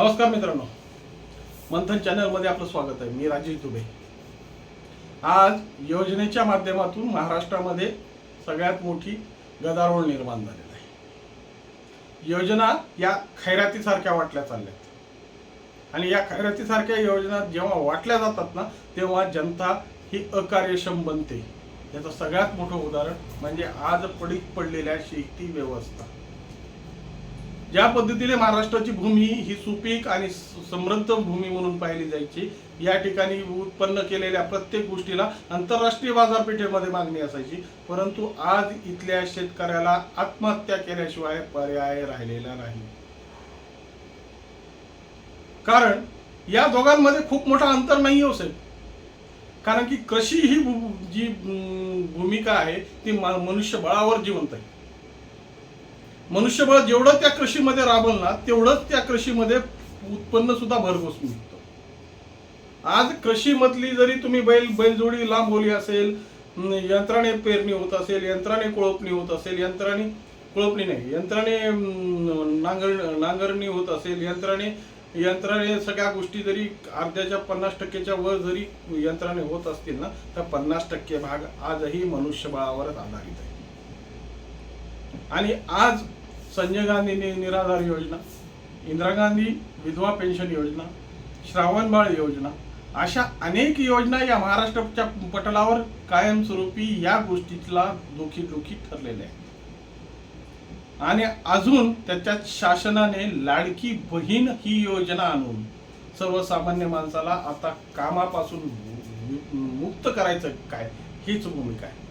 नमस्कार मित्रांनो. मंथन चॅनलमध्ये आपलं स्वागत आहे. मी राजेश दुबे. आज योजनेच्या माध्यमातून महाराष्ट्रामध्ये सगळ्यात मोठी गदारोळ निर्माण झालेला आहे. योजना या खैरातीसारख्या वाटल्या चालल्यात. आणि या खैरातीसारख्या योजना जेव्हा वाटल्या जातात ना तेव्हा जनता ही अकार्यक्षम बनते. याचं सगळ्यात मोठं उदाहरण म्हणजे आज पडीत पडलेल्या शेती व्यवस्था. ज्या पद्धतीने महाराष्ट्राची भूमी ही सुपीक आणि समृद्ध भूमी म्हणून पाहिली जायची या ठिकाणी उत्पन्न केलेल्या प्रत्येक गोष्टीला आंतरराष्ट्रीय बाजारपेठेमध्ये मागणी असायची. परंतु आज इथल्या शेतकऱ्याला आत्महत्या केल्याशिवाय पर्याय राहिलेला नाही. कारण या दोघांमध्ये खूप मोठा अंतर नाही हो साहेब. कारण की कृषी ही जी भूमिका आहे ती मनुष्यबळावर जिवंत आहे. मनुष्यबळ जेवढं त्या कृषीमध्ये राबल ना तेवढंच त्या कृषीमध्ये उत्पन्न सुद्धा भरघोस मिळतं आज कृषीमधली जरी तुम्ही बैल बैलजोडी लांबवली असेल यंत्राने पेरणी होत असेल यंत्राने कोळपणी होत असेल यंत्राने कोळपणी नाही यंत्राने नांगर नांगरणी होत असेल यंत्राने यंत्राने सगळ्या गोष्टी जरी अर्ध्याच्या पन्नास टक्केच्या वर जरी यंत्राने होत असतील ना तर पन्नास टक्के भाग आजही मनुष्यबळावरच आधारित आहे. आणि आज संजय गांधी नि- निराधार योजना इंदिरा गांधी विधवा पेन्शन योजना श्रावणबाळ योजना अशा अनेक योजना या महाराष्ट्राच्या पटलावर कायमस्वरूपी या गोष्टीतला दुखी दुखी ठरलेल्या आहेत आणि अजून त्याच्यात शासनाने लाडकी बहीण ही योजना आणून सर्वसामान्य माणसाला आता कामापासून मुक्त करायचं काय? हीच भूमिका आहे.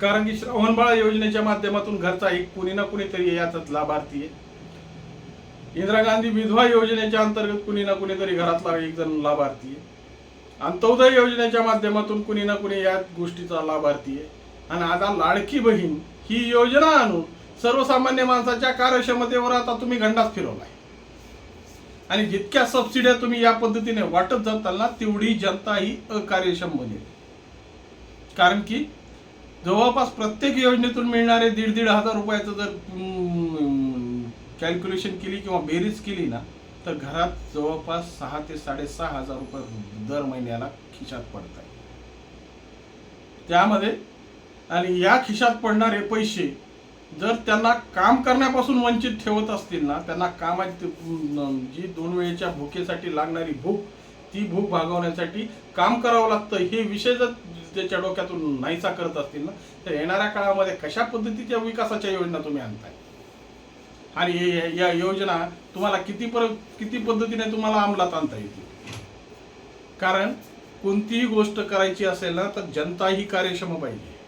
कारण की श्रवणबाळ योजनेच्या माध्यमातून घरचा एक कुणी ना कुणीतरी याचाच लाभार्थी आहे इंदिरा गांधी विधवा योजनेच्या अंतर्गत कुणी ना कुणीतरी घरातला एक जण लाभार्थी आहे अंत्योदय योजनेच्या माध्यमातून कुणी ना कुणी या गोष्टीचा लाभार्थी आहे आणि आता लाडकी बहीण ही योजना आणून सर्वसामान्य माणसाच्या कार्यक्षमतेवर आता तुम्ही घंटाच फिरवलाय. आणि जितक्या सबसिड्या तुम्ही या पद्धतीने वाटत जाताल ना तेवढी जनता ही अकार्यक्षम बनेल. कारण की जवळपास प्रत्येक योजनेतून मिळणारे दीड दीड हजार रुपयाचं जर कॅल्क्युलेशन केली किंवा बेरीज केली ना तर घरात जवळपास सहा ते साडेसहा हजार रुपये दर महिन्याला खिशात पडत आहे त्यामध्ये आणि या खिशात पडणारे पैसे जर त्यांना काम करण्यापासून वंचित ठेवत असतील ना त्यांना कामाची जी दोन वेळेच्या भुकेसाठी लागणारी भूक ती भूक भागवण्यासाठी काम करावं लागतं. हे विषय जर त्याच्या डोक्यातून नाहीसा करत असतील ना तर येणाऱ्या काळामध्ये कशा पद्धतीच्या विकासाच्या योजना तुम्ही आणताय? आणि या योजना तुम्हाला किती पर किती पद्धतीने तुम्हाला अंमलात आणता येतील? कारण कोणतीही गोष्ट करायची असेल ना तर जनता ही कार्यक्षम पाहिजे.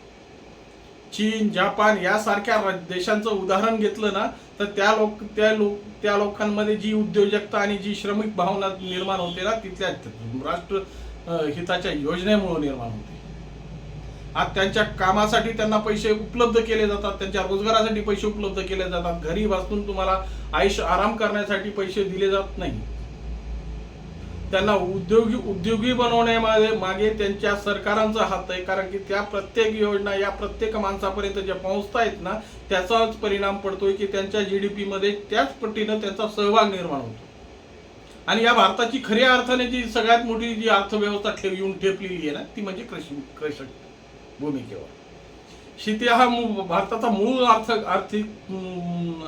चीन जपान यासारख्या देशांचं उदाहरण घेतलं ना तर त्या लोक त्या लोक त्या लोकांमध्ये जी उद्योजकता आणि जी श्रमिक भावना निर्माण होते ना तिथल्या राष्ट्र हिताच्या योजनेमुळे निर्माण होते. आज त्यांच्या कामासाठी त्यांना पैसे उपलब्ध केले जातात त्यांच्या रोजगारासाठी पैसे उपलब्ध केले जातात. घरी बसून तुम्हाला आयुष्य आराम करण्यासाठी पैसे दिले जात नाही. त्यांना उद्योगी उद्योगी बनवण्यामध्ये मागे त्यांच्या सरकारांचा हात आहे. कारण की त्या प्रत्येक योजना या प्रत्येक माणसापर्यंत ज्या पोहोचतायत ना त्याचाच परिणाम पडतोय की त्यांच्या जीडीपी मध्ये त्याच पटीनं त्यांचा सहभाग निर्माण होतो. आणि या भारताची खऱ्या अर्थाने जी सगळ्यात मोठी जी अर्थव्यवस्था ठेव येऊन ठेपलेली आहे ना ती म्हणजे कृषी कृषक भूमिकेवर. शेती हा मू- भारताचा मूळ अर्थ आर्थिक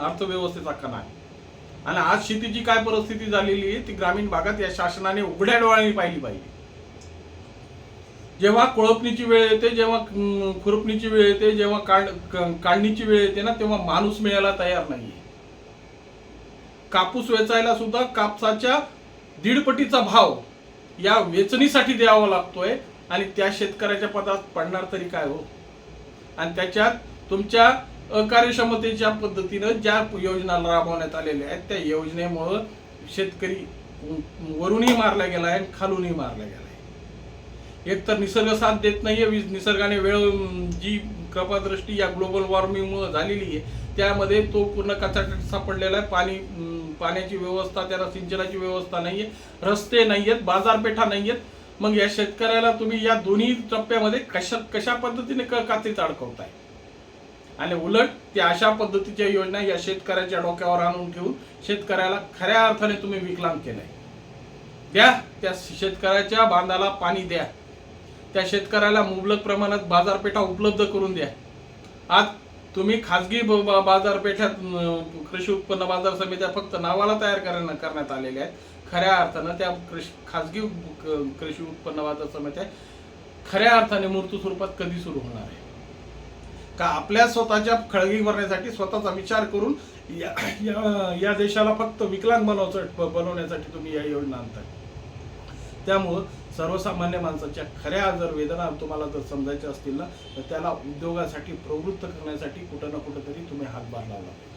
अर्थव्यवस्थेचा कणा आहे. आणि आज शेतीची काय परिस्थिती झालेली आहे ती ग्रामीण भागात या शासनाने उघड्या डोळ्यांनी पाहिली पाहिजे. जेव्हा कोळपणीची वेळ येते जेव्हा खुरपणीची वेळ येते जेव्हा काढ काढणीची वेळ येते ना तेव्हा माणूस मिळायला तयार नाही कापूस वेचायला सुद्धा कापसाच्या दीडपटीचा भाव या वेचणीसाठी द्यावा लागतोय आणि त्या शेतकऱ्याच्या पदात पडणार तरी काय हो? आणि त्याच्यात तुमच्या अकार्यक्षमतेच्या पद्धतीनं ज्या योजना राबवण्यात आलेल्या आहेत त्या योजनेमुळं शेतकरी वरूनही मारला गेला आहे आणि खालूनही मारला गेला आहे. एक तर निसर्ग साथ देत नाहीये वीज- निसर्गाने वेळ जी कृपादृष्टी या ग्लोबल वॉर्मिंगमुळे झालेली आहे त्यामध्ये तो पूर्ण कचाकट सापडलेला आहे. पाणी पाण्याची व्यवस्था त्याला सिंचनाची व्यवस्था नाही आहे रस्ते नाही आहेत बाजारपेठा नाही आहेत मग या शेतकऱ्याला तुम्ही या दोन्ही टप्प्यामध्ये कशा कशा पद्धतीने क- कात्रीत अडकवताय आणि उलट त्या अशा पद्धतीच्या योजना या शेतकऱ्याच्या डोक्यावर आणून ठेवून शेतकऱ्याला खऱ्या अर्थाने तुम्ही विकलांग केलाय. द्या त्या शेतकऱ्याच्या बांधाला पाणी द्या. त्या शेतकऱ्याला मुबलक प्रमाणात बाजारपेठा उपलब्ध करून द्या. आज तुम्ही खाजगी बाजारपेठात बाजारपेठ्यात कृषी उत्पन्न बाजार समित्या फक्त नावाला तयार करण्यात आलेल्या आहेत. खऱ्या अर्थानं त्या कृषी खाजगी क- कृषी उत्पन्न बाजार समित्या खऱ्या अर्थाने मूर्त स्वरूपात कधी सुरू होणार आहे? का आपल्या स्वतःच्या खळगी भरण्यासाठी स्वतःचा विचार करून या या- या देशाला फक्त विकलांग बनवचं बनवण्यासाठी तुम्ही या योजना आणताय. त्यामुळं सर्वसामान्य माणसाच्या खऱ्या जर वेदना तुम्हाला जर समजायच्या असतील ना तर त्याला उद्योगासाठी प्रवृत्त करण्यासाठी कुठं ना कुठंतरी तुम्ही हातभार लावला पाहिजे.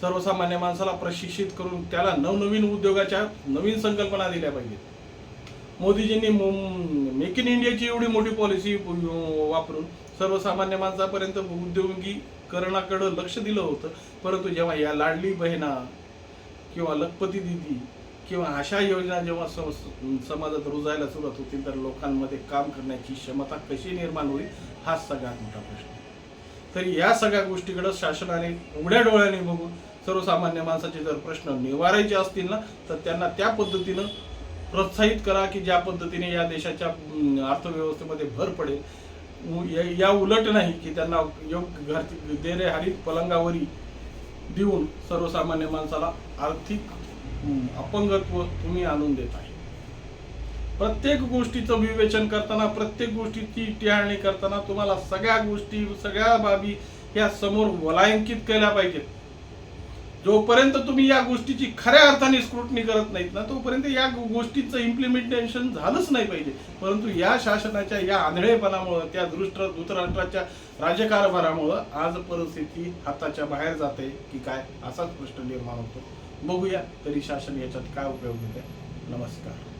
सर्वसामान्य माणसाला प्रशिक्षित करून त्याला नवनवीन उद्योगाच्या नवीन संकल्पना दिल्या पाहिजेत मोदीजींनी मेक इन इंडियाची एवढी मोठी पॉलिसी वापरून सर्वसामान्य माणसापर्यंत उद्योगीकरणाकडे लक्ष दिलं होतं परंतु जेव्हा या लाडली बहिणा किंवा लखपती दिदी किंवा अशा योजना जेव्हा समाजात रुजायला सुरुवात होतील तर लोकांमध्ये काम करण्याची क्षमता कशी निर्माण होईल हाच सगळ्यात मोठा प्रश्न आहे. तर या सगळ्या गोष्टीकडे शासनाने उघड्या डोळ्याने बघून सर्वसामान्य माणसाचे जर प्रश्न निवारायचे असतील ना तर त्यांना त्या पद्धतीनं प्रोत्साहित करा की ज्या पद्धतीने या देशाच्या अर्थव्यवस्थेमध्ये भर पडेल. या- या उलट नाही की त्यांना योग्य घर देरे हरित पलंगावरी देऊन सर्वसामान्य माणसाला आर्थिक अपंगत्व तुम्ही आणून देत आहे. प्रत्येक गोष्टीचं विवेचन करताना प्रत्येक गोष्टीची टिहाळणी करताना तुम्हाला सगळ्या गोष्टी सगळ्या बाबी या समोर वलायंकित केल्या पाहिजेत. जोपर्यंत तुम्ही या गोष्टीची खऱ्या अर्थाने स्क्रुटनी करत नाहीत ना तोपर्यंत या गोष्टीचं इम्प्लिमेंटेशन झालंच नाही पाहिजे. परंतु या शासनाच्या या आंधळेपणामुळं त्या दृष्ट धृतराष्ट्राच्या राजकारभारामुळं आज परिस्थिती हाताच्या बाहेर जाते की काय असाच प्रश्न निर्माण होतो. बघूया तरी शासन याच्यात काय उपयोग होते नमस्कार.